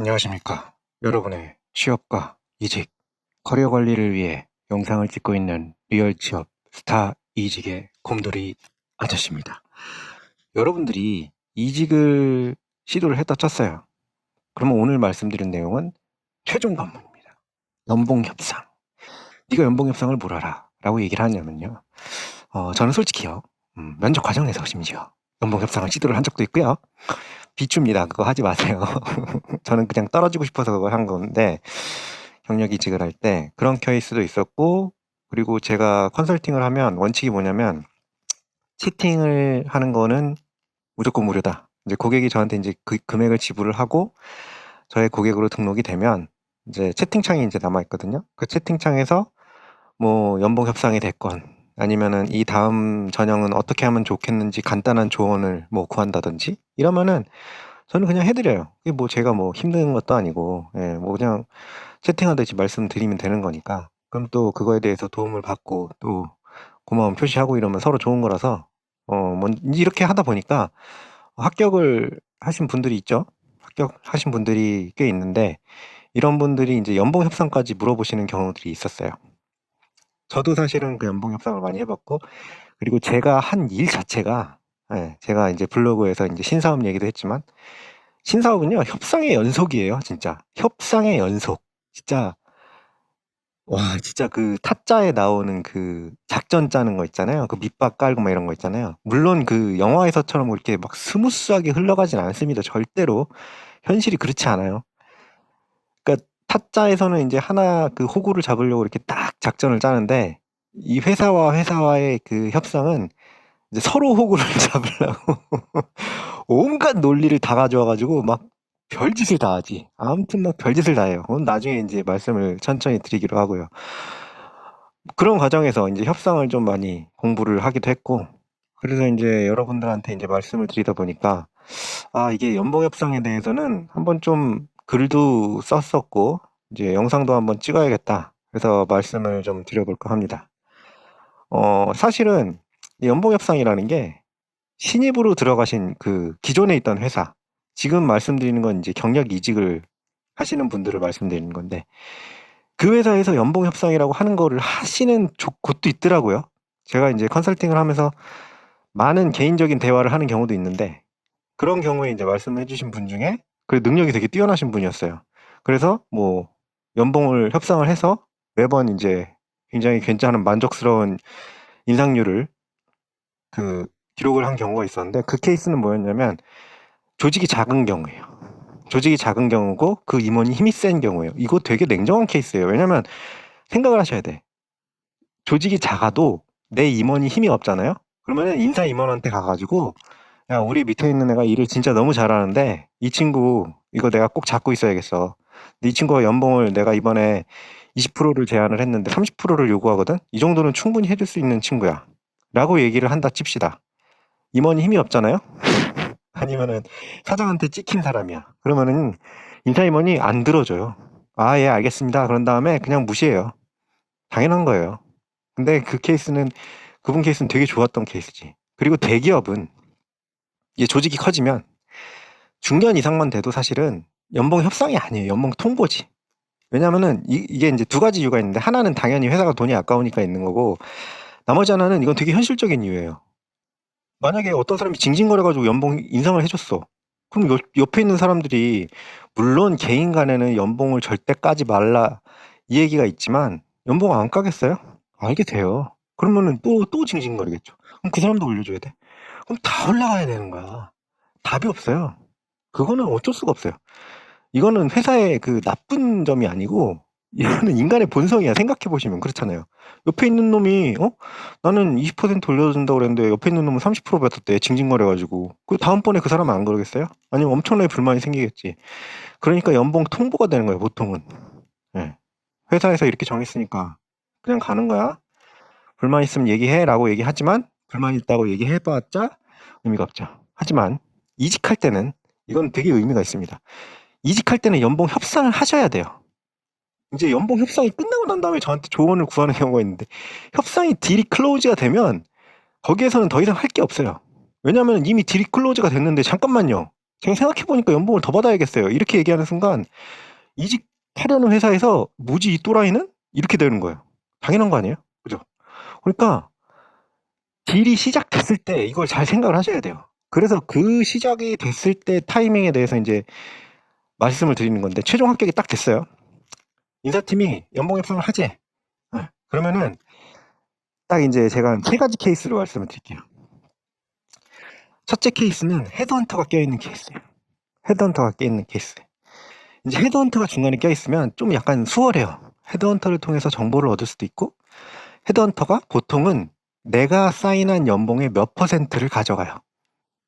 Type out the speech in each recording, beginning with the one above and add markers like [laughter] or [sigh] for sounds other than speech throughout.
안녕하십니까. 여러분의 취업과 이직, 커리어 관리를 위해 영상을 찍고 있는 리얼 취업 스타 이직의 곰돌이 아저씨입니다. 여러분들이 이직을 시도를 했다 쳤어요. 그러면 오늘 말씀드린 내용은 최종 관문입니다. 연봉 협상. 네가 연봉 협상을 뭘 알아? 라고 얘기를 하냐면요. 어, 저는 솔직히요. 음, 면접 과정에서 심지어 연봉 협상을 시도를 한 적도 있고요. 비추입니다. 그거 하지 마세요. [laughs] 저는 그냥 떨어지고 싶어서 그걸 한 건데 경력 이직을 할 때 그런 케이스도 있었고 그리고 제가 컨설팅을 하면 원칙이 뭐냐면 채팅을 하는 거는 무조건 무료다. 이제 고객이 저한테 이제 그 금액을 지불을 하고 저의 고객으로 등록이 되면 이제 채팅창이 이제 남아 있거든요. 그 채팅창에서 뭐 연봉 협상이 됐건 아니면은 이 다음 전형은 어떻게 하면 좋겠는지 간단한 조언을 뭐 구한다든지 이러면은 저는 그냥 해드려요. 이게 뭐 제가 뭐 힘든 것도 아니고, 예, 뭐 그냥 채팅하듯이 말씀드리면 되는 거니까. 그럼 또 그거에 대해서 도움을 받고 또 고마움 표시하고 이러면 서로 좋은 거라서, 어, 뭐 이렇게 하다 보니까 합격을 하신 분들이 있죠. 합격하신 분들이 꽤 있는데, 이런 분들이 이제 연봉 협상까지 물어보시는 경우들이 있었어요. 저도 사실은 그 연봉 협상을 많이 해봤고, 그리고 제가 한 일 자체가, 예, 제가 이제 블로그에서 이제 신사업 얘기도 했지만, 신사업은요, 협상의 연속이에요, 진짜. 협상의 연속. 진짜, 와, 진짜 그 타짜에 나오는 그 작전 짜는 거 있잖아요. 그 밑밥 깔고 막 이런 거 있잖아요. 물론 그 영화에서처럼 이렇게 막 스무스하게 흘러가진 않습니다. 절대로. 현실이 그렇지 않아요. 그러니까 타짜에서는 이제 하나 그 호구를 잡으려고 이렇게 딱 작전을 짜는데 이 회사와 회사와의 그 협상은 이제 서로 호구를 [laughs] 잡으려고 [laughs] 온갖 논리를 다 가져와 가지고 막 별짓을 다 하지. 아무튼 막 별짓을 다 해요. 그건 나중에 이제 말씀을 천천히 드리기로 하고요. 그런 과정에서 이제 협상을 좀 많이 공부를 하기도 했고 그래서 이제 여러분들한테 이제 말씀을 드리다 보니까 아, 이게 연봉 협상에 대해서는 한번 좀 글도 썼었고 이제 영상도 한번 찍어야겠다. 그래서 말씀을 좀 드려볼까 합니다. 어, 사실은 이 연봉 협상이라는 게 신입으로 들어가신 그 기존에 있던 회사, 지금 말씀드리는 건 이제 경력 이직을 하시는 분들을 말씀드리는 건데 그 회사에서 연봉 협상이라고 하는 거를 하시는 조- 곳도 있더라고요. 제가 이제 컨설팅을 하면서 많은 개인적인 대화를 하는 경우도 있는데 그런 경우에 이제 말씀해 주신 분 중에 그 능력이 되게 뛰어나신 분이었어요. 그래서 뭐 연봉을 협상을 해서 매번 이제 굉장히 괜찮은 만족스러운 인상률을 그 기록을 한 경우가 있었는데 그 케이스는 뭐였냐면 조직이 작은 경우예요. 조직이 작은 경우고 그 임원이 힘이 센 경우예요. 이거 되게 냉정한 케이스예요. 왜냐면 생각을 하셔야 돼. 조직이 작아도 내 임원이 힘이 없잖아요. 그러면은 인사 임원한테 가가지고 야 우리 밑에 있는 애가 일을 진짜 너무 잘하는데 이 친구 이거 내가 꼭 잡고 있어야겠어. 이 친구가 연봉을 내가 이번에 20%를 제안을 했는데 30%를 요구하거든. 이 정도는 충분히 해줄 수 있는 친구야. 라고 얘기를 한다 칩시다. 임원이 힘이 없잖아요. [laughs] 아니면은 사장한테 찍힌 사람이야. 그러면은 인사 임원이 안 들어줘요. 아, 예, 알겠습니다. 그런 다음에 그냥 무시해요. 당연한 거예요. 근데 그 케이스는 그분 케이스는 되게 좋았던 케이스지. 그리고 대기업은 이제 조직이 커지면 중견 이상만 돼도 사실은 연봉 협상이 아니에요. 연봉 통보지. 왜냐면은 이, 이게 이제 두 가지 이유가 있는데 하나는 당연히 회사가 돈이 아까우니까 있는 거고 나머지 하나는 이건 되게 현실적인 이유예요. 만약에 어떤 사람이 징징거려 가지고 연봉 인상을 해 줬어. 그럼 옆, 옆에 있는 사람들이 물론 개인 간에는 연봉을 절대 까지 말라 이 얘기가 있지만 연봉 안 까겠어요? 알게 돼요. 그러면은 또, 또 징징거리겠죠. 그럼 그 사람도 올려 줘야 돼. 그럼 다 올라가야 되는 거야. 답이 없어요. 그거는 어쩔 수가 없어요. 이거는 회사의 그 나쁜 점이 아니고 이거는 인간의 본성이야. 생각해 보시면 그렇잖아요. 옆에 있는 놈이 어 나는 20% 올려준다고 그랬는데 옆에 있는 놈은 30% 뱉었대. 징징거려가지고. 그 다음번에 그 사람은 안 그러겠어요? 아니면 엄청나게 불만이 생기겠지. 그러니까 연봉 통보가 되는 거예요. 보통은. 예. 회사에서 이렇게 정했으니까 그냥 가는 거야. 불만 있으면 얘기해라고 얘기하지만 불만 있다고 얘기해봤자 의미가 없죠. 하지만 이직할 때는 이건 되게 의미가 있습니다. 이직할 때는 연봉 협상을 하셔야 돼요. 이제 연봉 협상이 끝나고 난 다음에 저한테 조언을 구하는 경우가 있는데 협상이 딜이 클로즈가 되면 거기에서는 더 이상 할 게 없어요. 왜냐하면 이미 딜이 클로즈가 됐는데 잠깐만요. 제가 생각해 보니까 연봉을 더 받아야겠어요. 이렇게 얘기하는 순간 이직하려는 회사에서 뭐지 이 또라이는? 이렇게 되는 거예요. 당연한 거 아니에요? 그죠? 그러니까 딜이 시작됐을 때 이걸 잘 생각을 하셔야 돼요. 그래서 그 시작이 됐을 때 타이밍에 대해서 이제 말씀을 드리는 건데 최종 합격이 딱 됐어요. 인사팀이 연봉 협상을 하지. 네. 그러면은 딱 이제 제가 세 가지 케이스로 말씀을 드릴게요. 첫째 케이스는 헤드헌터가 껴있는 케이스예요. 헤드헌터가 껴있는 케이스. 이제 헤드헌터가 중간에 껴있으면 좀 약간 수월해요. 헤드헌터를 통해서 정보를 얻을 수도 있고 헤드헌터가 보통은 내가 사인한 연봉의 몇 퍼센트를 가져가요.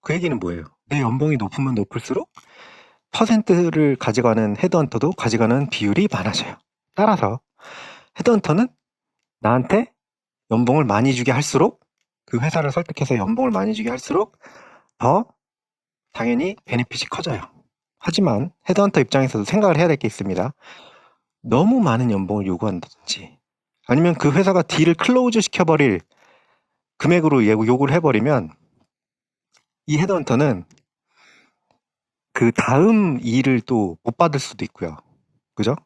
그 얘기는 뭐예요? 내 연봉이 높으면 높을수록 퍼센트를 가져가는 헤드헌터도 가져가는 비율이 많아져요. 따라서 헤드헌터는 나한테 연봉을 많이 주게 할수록 그 회사를 설득해서 연봉을 많이 주게 할수록 더 당연히 베네핏이 커져요. 하지만 헤드헌터 입장에서도 생각을 해야 될 게 있습니다. 너무 많은 연봉을 요구한다든지 아니면 그 회사가 딜을 클로즈 시켜버릴 금액으로 요구를 해버리면 이 헤드헌터는 그 다음 일을 또 못 받을 수도 있고요. 그죠?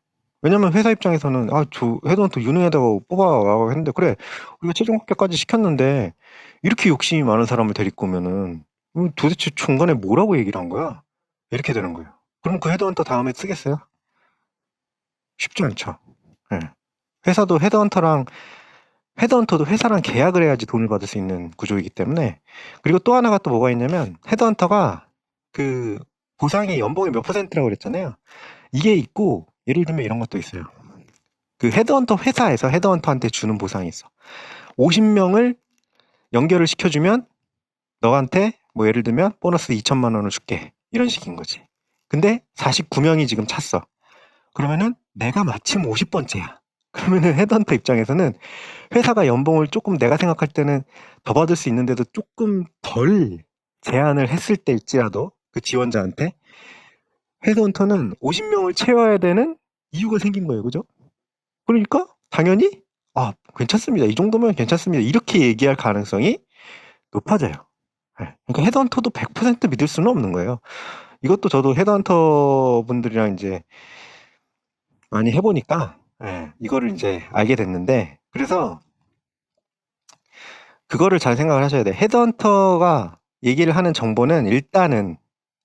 왜냐면 회사 입장에서는 아, 저 헤드헌터 유능하다고 뽑아라고 했는데 그래 우리가 최종 합격까지 시켰는데 이렇게 욕심이 많은 사람을 데리고 오면은 음, 도대체 중간에 뭐라고 얘기를 한 거야? 이렇게 되는 거예요. 그럼 그 헤드헌터 다음에 쓰겠어요? 쉽지 않죠. 예. 회사도 헤드헌터랑 헤드헌터도 회사랑 계약을 해야지 돈을 받을 수 있는 구조이기 때문에 그리고 또 하나가 또 뭐가 있냐면 헤드헌터가 그 보상이 연봉이 몇 퍼센트라고 그랬잖아요. 이게 있고 예를 들면 이런 것도 있어요. 그 헤드헌터 회사에서 헤드헌터한테 주는 보상이 있어. 50명을 연결을 시켜주면 너한테 뭐 예를 들면 보너스 2천만 원을 줄게 이런 식인 거지. 근데 49명이 지금 찼어. 그러면은 내가 마침 50번째야. 그러면은 헤드헌터 입장에서는 회사가 연봉을 조금 내가 생각할 때는 더 받을 수 있는데도 조금 덜 제한을 했을 때일지라도 그 지원자한테 헤드헌터는 50명을 채워야 되는 이유가 생긴 거예요. 그죠? 그러니까 당연히 아, 괜찮습니다. 이 정도면 괜찮습니다. 이렇게 얘기할 가능성이 높아져요. 예. 그러니까 헤드헌터도 100% 믿을 수는 없는 거예요. 이것도 저도 헤드헌터 분들이랑 이제 많이 해보니까 예, 이거를 이제 알게 됐는데 그래서 그거를 잘 생각을 하셔야 돼요. 헤드헌터가 얘기를 하는 정보는 일단은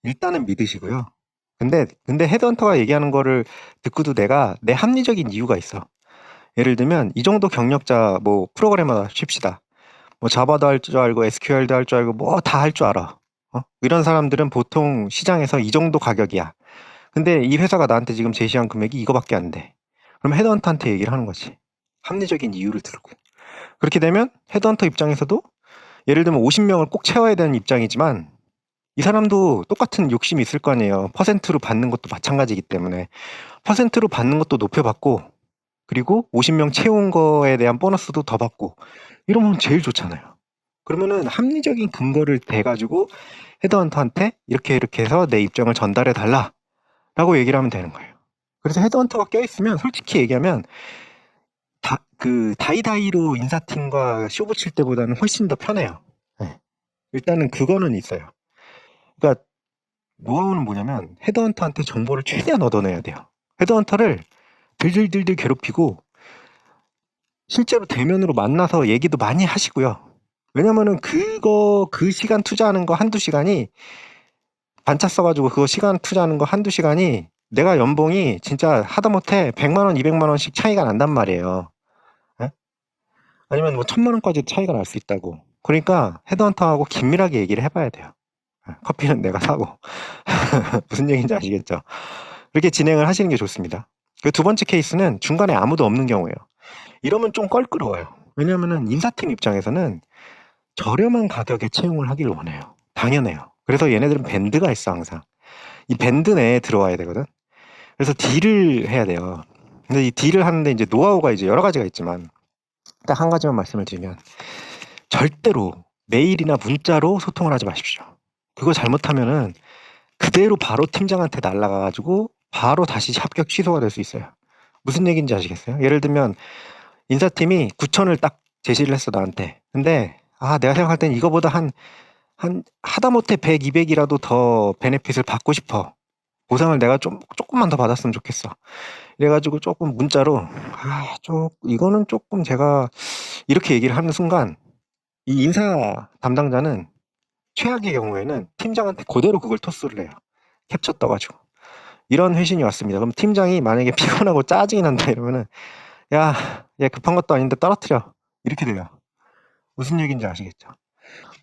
일단은 믿으시고요. 근데 근데 헤드헌터가 얘기하는 거를 듣고도 내가 내 합리적인 이유가 있어. 예를 들면 이 정도 경력자 뭐 프로그래머 칩시다. 뭐 자바도 할 줄 알고 SQL도 할 줄 알고 뭐 다 할 줄 알아. 어? 이런 사람들은 보통 시장에서 이 정도 가격이야. 근데 이 회사가 나한테 지금 제시한 금액이 이거밖에 안 돼. 그럼 헤드헌터한테 얘기를 하는 거지. 합리적인 이유를 들고. 그렇게 되면 헤드헌터 입장에서도 예를 들면 50명을 꼭 채워야 되는 입장이지만 이 사람도 똑같은 욕심이 있을 거 아니에요. 퍼센트로 받는 것도 마찬가지이기 때문에 퍼센트로 받는 것도 높여 받고 그리고 50 명 채운 거에 대한 보너스도 더 받고 이러면 제일 좋잖아요. 그러면은 합리적인 근거를 대 가지고 헤드헌터한테 이렇게 이렇게 해서 내 입장을 전달해 달라 라고 얘기를 하면 되는 거예요. 그래서 헤드헌터가 껴있으면 솔직히 얘기하면 다, 그 다이다이로 인사팀과 쇼 붙일 때보다는 훨씬 더 편해요. 네. 일단은 그거는 있어요. 그러니까 노하우는 뭐냐면 헤드헌터한테 정보를 최대한 얻어내야 돼요. 헤드헌터를 들들들들 괴롭히고 실제로 대면으로 만나서 얘기도 많이 하시고요. 왜냐면은 그거 그 시간 투자하는 거 한두 시간이 반차 써가지고 그거 시간 투자하는 거 한두 시간이 내가 연봉이 진짜 하다못해 100만 원, 200만 원씩 차이가 난단 말이에요. 예? 아니면 뭐 천만 원까지 차이가 날 수 있다고. 그러니까 헤드헌터하고 긴밀하게 얘기를 해봐야 돼요. 예, 커피는 내가 사고 [laughs] 무슨 얘기인지 아시겠죠? 이렇게 진행을 하시는 게 좋습니다. 그 두 번째 케이스는 중간에 아무도 없는 경우예요. 이러면 좀 껄끄러워요. 왜냐면은 인사팀 입장에서는 저렴한 가격에 채용을 하길 원해요. 당연해요. 그래서 얘네들은 밴드가 있어 항상. 이 밴드 내에 들어와야 되거든. 그래서 딜을 해야 돼요. 근데 이 딜을 하는데 이제 노하우가 이제 여러 가지가 있지만 딱 한 가지만 말씀을 드리면 절대로 메일이나 문자로 소통을 하지 마십시오. 그거 잘못하면은 그대로 바로 팀장한테 날라가가지고 바로 다시 합격 취소가 될 수 있어요. 무슨 얘기인지 아시겠어요? 예를 들면 인사팀이 9천을 딱 제시를 했어 나한테. 근데 아 내가 생각할 땐 이거보다 한 한 하다못해 100, 200이라도 더 베네핏을 받고 싶어. 보상을 내가 좀 쪼끔만 더 받았으면 좋겠어. 이래 가지고 쪼끔 문자로 아 좀 이거는 쪼끔 제가 이렇게 얘기를 하는 순간 이 인사 담당자는 최악의 경우에는 팀장한테 고대로 그걸 토스를 해요. 캡처 떠 가지고. 이런 회신이 왔습니다. 그럼 팀장이 만약에 [laughs] 피곤하고 짜증이 난다 이러면은 "야 얘 급한 것도 아닌데 떨어뜨려." 이렇게 돼요. 무슨 얘기인지 아시겠죠?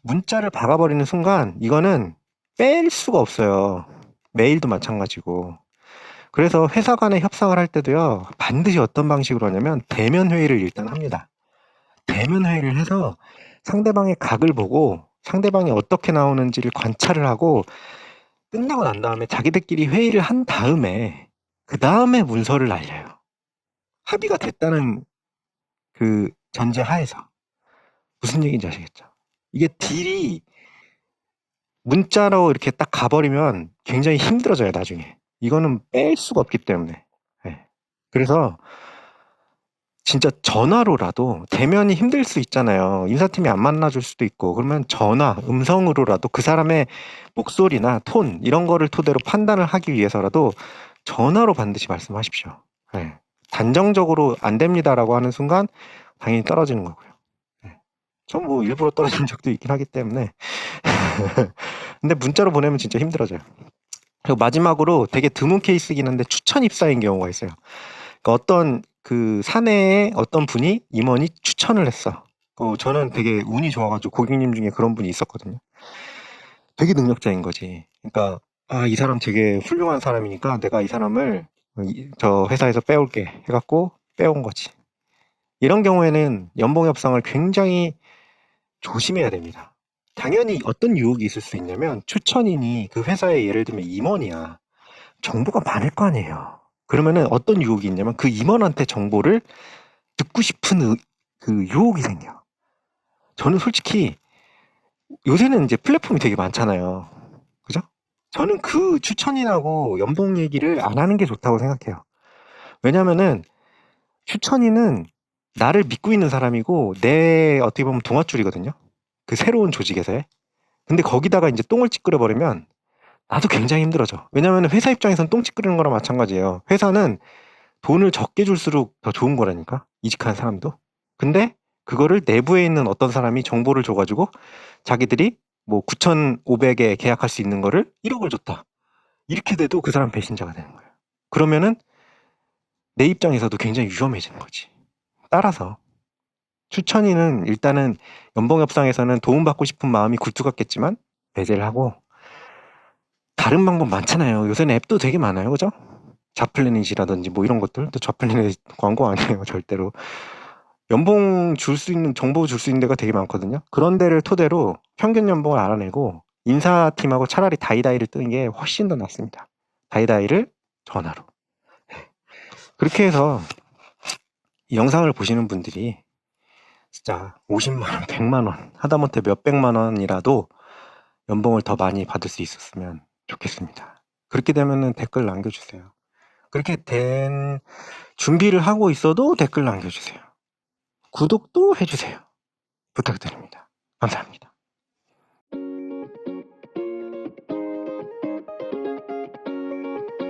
문자를 박아 버리는 순간 이거는 뺄 수가 없어요. 메일도 마찬가지고. 그래서 회사 간에 협상을 할 때도요. 반드시 어떤 방식으로 하냐면 대면 회의를 일단 합니다. 대면 회의를 해서 상대방의 각을 보고 상대방이 어떻게 나오는지를 관찰을 하고 끝나고 난 다음에 자기들끼리 회의를 한 다음에 그 다음에 문서를 날려요. 합의가 됐다는 그 전제 하에서. 무슨 얘기인지 아시겠죠? 이게 딜이 문자로 이렇게 딱 가 버리면 굉장히 힘들어져요 나중에. 이거는 뺄 수가 없기 때문에. 예. 그래서 진짜 전화로라도 대면이 힘들 수 있잖아요. 인사팀이 안 만나 줄 수도 있고 그러면 전화, 음성으로라도 그 사람의 목소리나 톤 이런 거를 토대로 판단을 하기 위해서라도 전화로 반드시 말씀하십시오. 예. 단정적으로 "안 됩니다."라고 하는 순간 당연히 떨어지는 거고요. 예. 전뭐 일부러 떨어진 [laughs] 적도 있긴 하기 때문에. [laughs] 근데 문자로 보내면 진짜 힘들어져요. 그리고 마지막으로 되게 드문 케이스이긴 한데 추천 입사인 경우가 있어요. 그러니까 어떤 그 사내에 어떤 분이 임원이 추천을 했어. 어 저는 되게 운이 좋아 가지고 고객님 중에 그런 분이 있었거든요. 되게 능력자인 거지. 그러니까 '아 이 사람 되게 훌륭한 사람이니까 내가 이 사람을 어이저 회사에서 빼올게.' 해 갖고 빼온 거지. 이런 경우에는 연봉 협상을 굉장히 조심해야 됩니다. 당연히 어떤 유혹이 있을 수 있냐면 추천인이 그 회사의 예를 들면 임원이야. 정보가 많을 거 아니에요. 그러면은 어떤 유혹이 있냐면 그 임원한테 정보를 듣고 싶은 의 그 유혹이 생겨. 저는 솔직히 요새는 인제 플랫폼이 되게 많잖아요. 그죠? 저는 그 추천인하고 연봉 얘기를 안 하는 게 좋다고 생각해요. 왜냐면은 추천인은 나를 믿고 있는 사람이고 내 어떻게 보면 동아줄이거든요. 그 새로운 조직에서의. 근데 거기다가 인제 똥을 찌끄려 버리면 나도 굉장히 힘들어져. 왜냐면은 회사 입장에서는 똥 찌끄리는 거랑 마찬가지예요. 회사는 돈을 적게 줄수록 더 좋은 거라니까 이직한 사람도. 근데 그거를 내부에 있는 어떤 사람이 정보를 줘 가지고 자기들이 뭐 9,500에 계약할 수 있는 거를 1억을 줬다. 이렇게 돼도 그 사람 배신자가 되는 거예요. 그러면은 내 입장에서도 굉장히 위험해지는 거지. 따라서 추천인은 일단은 연봉 협상에서는 도움받고 싶은 마음이 굴뚝 같겠지만 배제를 하고 다른 방법 많잖아요. 요새는 앱도 되게 많아요. 그죠? 자플래닛이라든지 뭐 이런 것들. 또 자플래닛 광고 아니에요 절대로. 연봉 줄 수 있는 정보 줄 수 있는 데가 되게 많거든요. 그런 데를 토대로 평균 연봉을 알아내고 인사팀하고 차라리 다이다이를 뜨는 게 훨씬 더 낫습니다. 다이다이를 전화로. 예. 그렇게 해서 이 영상을 보시는 분들이 진짜 500,000 원, 1,000,000원 하다못해 몇백만 원이라도 연봉을 더 많이 받을 수 있었으면 좋겠습니다. 그렇게 되면은 댓글 남겨 주세요. 그렇게 된 준비를 하고 있어도 댓글 남겨 주세요. 구독도 해 주세요. 부탁드립니다. 감사합니다.